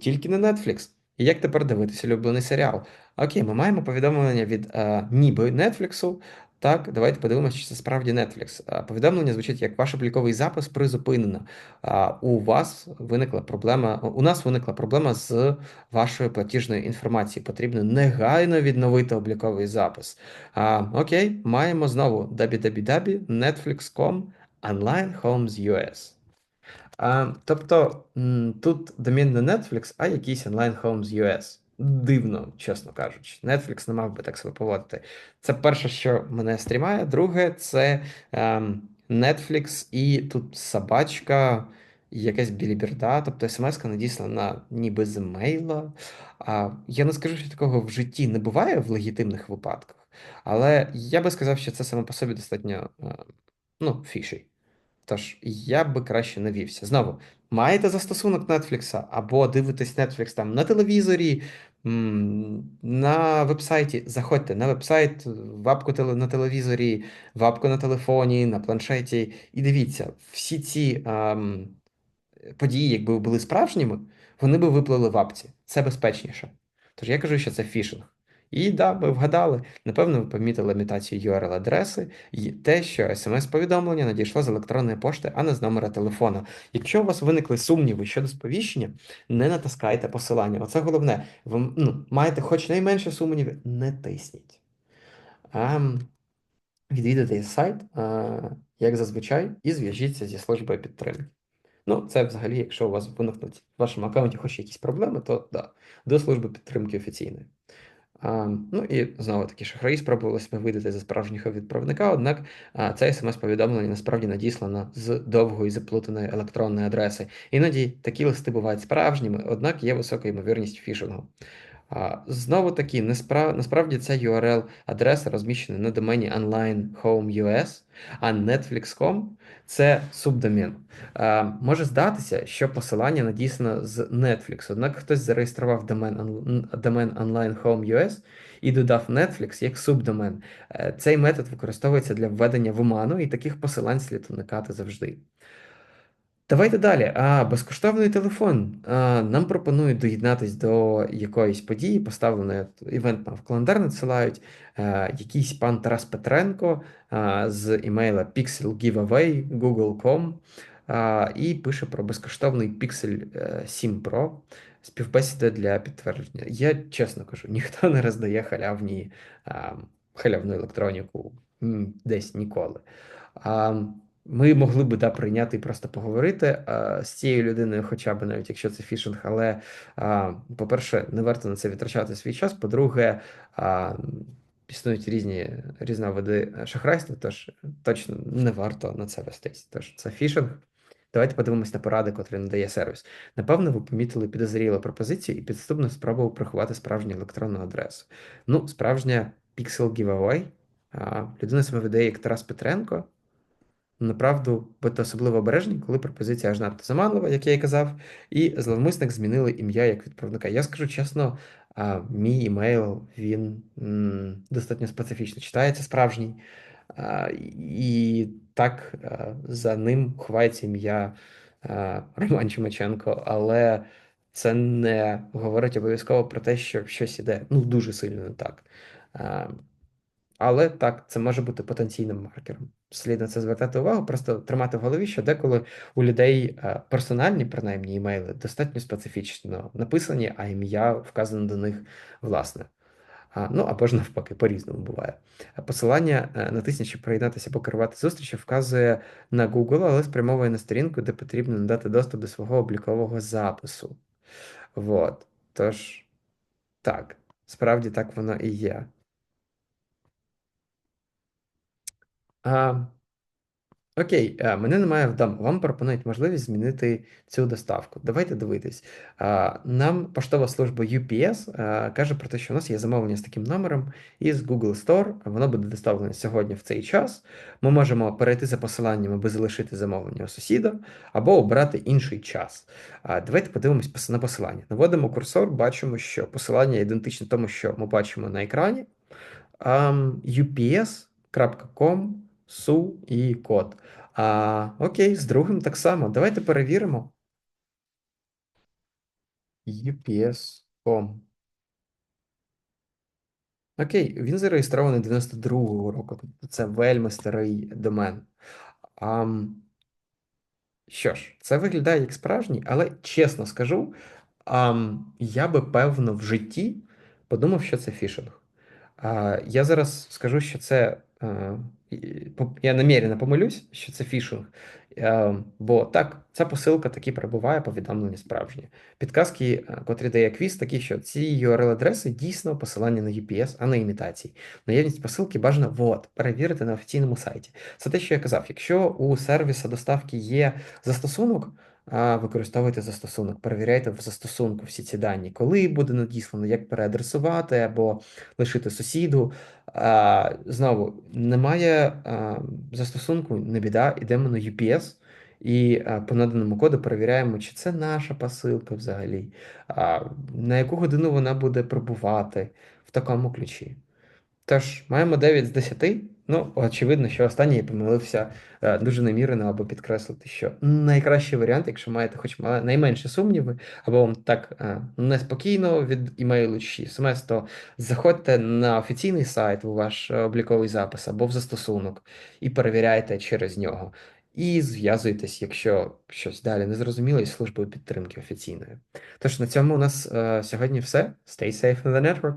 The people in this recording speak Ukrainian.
Тільки не Netflix. І як тепер дивитися улюблений серіал? Окей, ми маємо повідомлення від е, ніби Netflix. Так, давайте подивимося, чи це справді Netflix. Е, повідомлення звучить як ваш обліковий запис призупинено. Е, у вас виникла проблема. У нас виникла проблема з вашою платіжною інформацією. Потрібно негайно відновити обліковий запис. Е, окей, маємо знову www, netflix.com, online homes. А, тобто тут домін не Netflix, а якийсь онлайн Homes US. Дивно, чесно кажучи. Netflix не мав би так себе поводити. Це перше, що мене стрімає. Друге, це ем, Netflix і тут собачка, якась біліберда, тобто смс-ка надіслана ніби з емейла. А, я не скажу, що такого в житті не буває в легітимних випадках, але я би сказав, що це саме по собі достатньо е, ну, фіші. Тож я би краще навівся. Знову, маєте застосунок Netflix або дивитесь Netflix там на телевізорі, на вебсайті. Заходьте на вебсайт, в апку теле- на телевізорі, в апку на телефоні, на планшеті, і дивіться, всі ці ам, події, якби були справжніми, вони би виплили в апці. Це безпечніше. Тож я кажу, що це фішинг. І да, ви вгадали. Напевно, ви помітили імітацію URL-адреси і те, що смс-повідомлення надійшло з електронної пошти, а не з номера телефону. Якщо у вас виникли сумніви щодо сповіщення, не натискайте посилання. Оце головне. Ви ну, маєте хоч найменше сумнівів, не тисніть. А, відвідайте сайт, а, як зазвичай, і зв'яжіться зі службою підтримки. Ну, це взагалі, якщо у вас виникнуть в вашому аккаунті хоч якісь проблеми, то да, до служби підтримки офіційної. Ну і знову таки шахраї спробували себе видати за справжнього відправника, однак це смс-повідомлення насправді надіслано з довгої заплутаної електронної адреси. Іноді такі листи бувають справжніми, однак є висока ймовірність фішингу. Знову таки, насправді ця URL-адреса розміщена на домені Online Home US, а Netflix.com це субдомін. А, Може здатися, що посилання надіслано з Netflix, однак хтось зареєстрував домен, домен Online Home US і додав Netflix як субдомен. Е, Цей метод використовується для введення в оману, і таких посилань слід уникати завжди. Давайте далі. А, безкоштовний телефон. А, нам пропонують доєднатись до якоїсь події, поставленої івент нам в календар надсилають. А, якийсь пан Тарас Петренко а, з імейла Pixel Giveaway Google.com а, і пише про безкоштовний Pixel е, 7 Pro. Співбесіда для підтвердження. Я чесно кажу, ніхто не роздає халявні, а, халявну електроніку десь ніколи. А, ми могли би да, прийняти і просто поговорити а, з цією людиною, хоча б навіть якщо це фішинг, але, по-перше, не варто на це витрачати свій час. По-друге, існують різні різновиди шахрайства, тож точно не варто на це вестись. Тож це фішинг. Давайте подивимось на поради, котрі надає сервіс. Напевно, ви помітили підозрілу пропозицію і підступно спробував приховати справжню електронну адресу. Ну, справжня Pixel Giveaway. Людина себе веде як Тарас Петренко. Направду, будьте особливо обережні, коли пропозиція аж надто заманлива, як я і казав, і зловмисник змінили ім'я як відправника. Я скажу чесно, а, мій імейл він м, достатньо специфічно читається, справжній. А, і так а, за ним ховається ім'я Роман Чумаченко, але це не говорить обов'язково про те, що щось іде ну дуже сильно не так. А, але так, це може бути потенційним маркером. Слід на це звертати увагу, просто тримати в голові, що деколи у людей е, персональні, принаймні, імейли достатньо специфічно написані, а ім'я вказане до них власне. Ну або ж навпаки, по-різному буває. Посилання, е, натисніть, приєднатися або керувати зустрічю, вказує на Google, але спрямовує на сторінку, де потрібно надати доступ до свого облікового запису. Вот. Тож, так, справді так воно і є. Окей, мене немає вдома. Вам пропонують можливість змінити цю доставку. Давайте дивитись. Нам поштова служба UPS каже про те, що у нас є замовлення з таким номером із Google Store. Воно буде доставлено сьогодні в цей час. Ми можемо перейти за посиланням, аби залишити замовлення у сусіда, або обрати інший час. Давайте подивимось на посилання. Наводимо курсор, бачимо, що посилання ідентичне тому, що ми бачимо на екрані. Ups.com, su і код. А, окей, з другим так само. Давайте перевіримо. UPS.com. Окей, він зареєстрований 92-го року, тобто це вельми старий домен. Ам, що ж, це виглядає як справжній, але чесно скажу, ам, я би певно в житті подумав, що це фішинг. А, я зараз скажу, що це. Е, по- Я намірено помилюсь, що це фішинг. Е, Бо так, ця посилка таки перебуває, повідомлення справжнє. Підказки, е, котрі дає квіз, такі, що ці URL-адреси дійсно посилання на UPS, а не імітації. Наявність посилки бажано вот, перевірити на офіційному сайті. Це те, що я казав. Якщо у сервіса доставки є застосунок, а, використовуйте застосунок, перевіряйте в застосунку всі ці дані, коли буде надіслано, як переадресувати або лишити сусіду. Знову немає застосунку, не біда, йдемо на UPS і по наданому коду перевіряємо, чи це наша посилка взагалі, на яку годину вона буде пробувати в такому ключі. Тож, маємо 9 з 10. Ну, очевидно, що останній помилився е, дуже намірено, аби підкреслити, що найкращий варіант, якщо маєте хоч мала- найменші сумніви, або вам так е, неспокійно від імейлу чи смс, то заходьте на офіційний сайт у ваш е, обліковий запис або в застосунок і перевіряйте через нього. І зв'язуйтесь, якщо щось далі не зрозуміло, із службою підтримки офіційною. Тож на цьому у нас е, сьогодні все. Stay safe in the network.